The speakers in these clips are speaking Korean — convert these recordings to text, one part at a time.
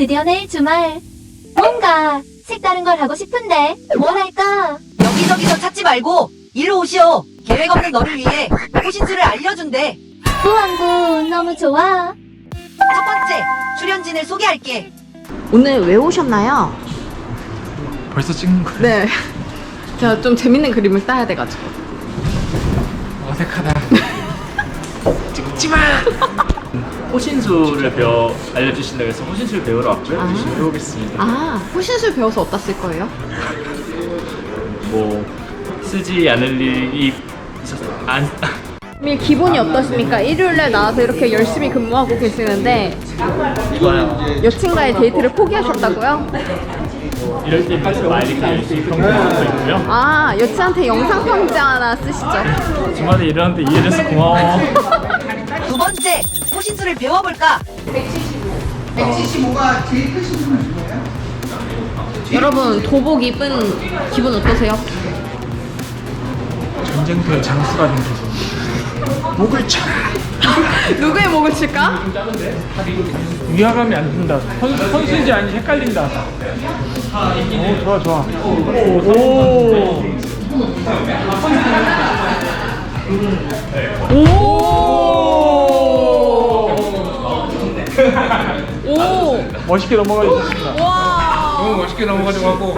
드디어 내일 주말. 뭔가 색다른 걸 하고 싶은데 뭘 할까? 여기저기서 찾지 말고 일로 오시오. 계획 없는 너를 위해 호신술을 알려준대. 후왕구 너무 좋아. 첫 번째, 출연진을 소개할게. 오늘 왜 오셨나요? 벌써 찍는 거야? 네. 제가 좀 재밌는 그림을 따야 돼가지고. 어색하다. 찍지 마. 호신술을 배워 알려주신다고 해서 호신술 배우러 왔고요. 아. 열심히 배우겠습니다. 아, 호신술 배워서 어디다 쓸 거예요? 뭐 쓰지 않을 일이 있었어. 안일 기분이 어떠십니까? 일요일날 나와서 이렇게 열심히 근무하고 계시는데 좋아요. 여친과의 데이트를 포기하셨다고요? 이럴 때 많이 이렇게 열심히 평가하고 있고요. 아, 여친한테 영상 편지 하나 쓰시죠. 주말에 일하는데 이해해줘서 고마워. 두 번째, 호신술을 배워볼까? 여러분, 도복 입은 기분 어떠세요? 전쟁터의 장수가 된 거죠. 목을 쳐라. 누구의 목을 칠까? 위화감이 안 든다. 선, 선수인지 아닌지 헷갈린다. 오, 좋아, 좋아. 오. 오! 멋있게 넘어가 주셨습니다. 와! 너무 멋있게 넘어가지고 하고.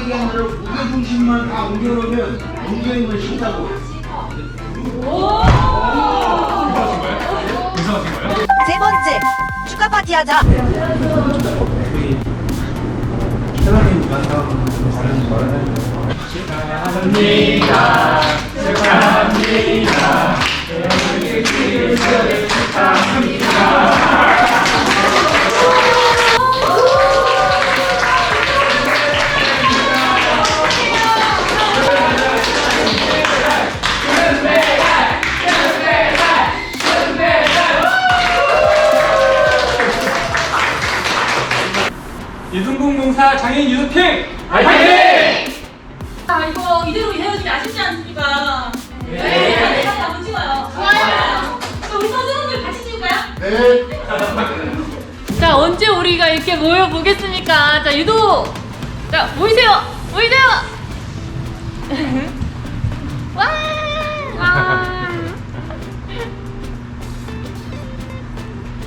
얘기한 대로 무게 중심만 다 옮겨놓으면 옮겨있는 쉽다고. 세 번째, 축하 파티 하자. 유승공공사 장애인 유도팀 화이팅! 아 이거 이대로 헤어지기 아쉽지 않습니까? 네. 네. 같이 한번 찍어요. 좋아요. 우리 선생님들 같이 찍을까요? 자 언제 우리가 이렇게 모여 보겠습니까? 자 유도. 자 모이세요. 모이세요. 와. 와.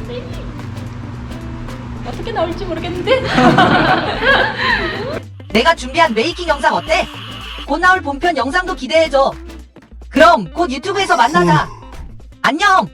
어떻게 나올지 모르겠는데. 내가 준비한 메이킹 영상 어때? 곧 나올 본편 영상도 기대해줘. 그럼 곧 유튜브에서 만나자. 안녕!